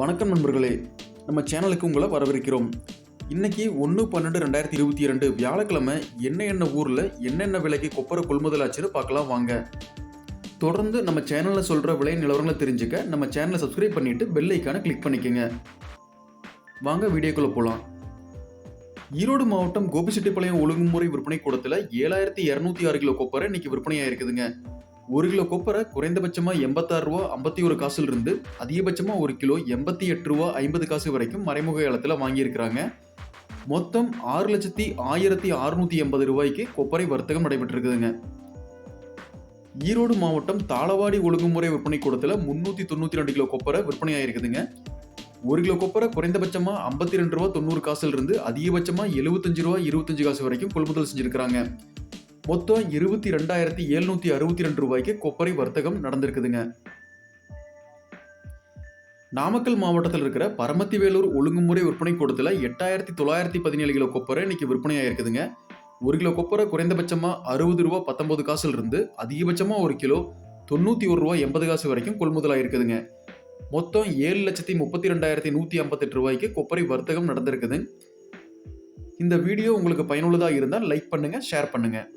வணக்கம் நண்பர்களே. நம்ம சேனலுக்கு உங்களை வரவேற்கிறோம். இன்றைக்கி ஒன்று பன்னெண்டு ரெண்டாயிரத்தி இருபத்தி இரண்டு வியாழக்கிழமை என்ன என்ன ஊரில் என்னென்ன விலைக்கு கொப்பரை கொள்முதல் ஆச்சுன்னு பார்க்கலாம் வாங்க. தொடர்ந்து நம்ம சேனலில் சொல்கிற விலை நிலவரங்களை தெரிஞ்சுக்க நம்ம சேனலை சப்ஸ்கிரைப் பண்ணிவிட்டு பெல் ஐக்கானை கிளிக் பண்ணிக்கோங்க. வாங்க வீடியோக்குள்ளே போகலாம் ஈரோடு மாவட்டம் கோபிச்செட்டிப்பாளையம் ஒழுங்குமுறை விற்பனை கூடத்தில் ஏழாயிரத்தி இரநூத்தி ஆறு கிலோ கொப்பரை இன்றைக்கி விற்பனையாக இருக்குதுங்க ஒரு கிலோ கொப்பரை குறைந்தபட்சமாக எண்பத்தாறு ரூபா ஐம்பத்தி ஒரு காசுல இருந்து அதிகபட்சமாக ஒரு கிலோ எண்பத்தி எட்டு ரூபா ஐம்பது காசு வரைக்கும் மறைமுக இலத்தில் வாங்கியிருக்கிறாங்க. மொத்தம் ஆறு லட்சத்தி ஆயிரத்தி அறுநூத்தி எண்பது ரூபாய்க்கு கொப்பரை வர்த்தகம் நடைபெற்றிருக்குதுங்க. ஈரோடு மாவட்டம் தாளவாடி ஒழுங்குமுறை விற்பனை கூடத்தில் முன்னூற்றி தொண்ணூற்றி ரெண்டு கிலோ கொப்பரை விற்பனை ஆயிருக்குதுங்க. ஒரு கிலோ கொப்பரை குறைந்தபட்சமாக ஐம்பத்தி ரெண்டு ரூபா தொண்ணூறு காசுல இருந்து அதிகபட்சமாக எழுபத்தஞ்சு ரூபா இருபத்தஞ்சு காசு வரைக்கும் கொள்முதல் செஞ்சிருக்கிறாங்க. மொத்தம் இருபத்தி ரெண்டாயிரத்தி எழுநூத்தி அறுபத்தி ரெண்டு ரூபாய்க்கு கொப்பரை வர்த்தகம் நடந்திருக்குதுங்க. நாமக்கல் மாவட்டத்தில் இருக்கிற பரமத்திவேலூர் ஒழுங்குமுறை விற்பனை கூடத்தில் எட்டாயிரத்தி தொள்ளாயிரத்தி பதினேழு கிலோ கொப்பரை இன்னைக்கு விற்பனை ஆயிருக்குதுங்க ஒரு கிலோ கொப்பரை குறைந்தபட்சமாக அறுபது ரூபா பத்தொம்பது காசுல இருந்து அதிகபட்சமாக ஒரு கிலோ தொண்ணூற்றி ஒரு ரூபா எண்பது காசு வரைக்கும் கொள்முதலாக இருக்குதுங்க மொத்தம் ஏழு லட்சத்தி முப்பத்தி ரெண்டாயிரத்தி நூற்றி ஐம்பத்தெட்டு ரூபாய்க்கு கொப்பரை வர்த்தகம் நடந்திருக்குது. இந்த வீடியோ உங்களுக்கு பயனுள்ளதாக இருந்தால் லைக் பண்ணுங்கள் ஷேர் பண்ணுங்கள்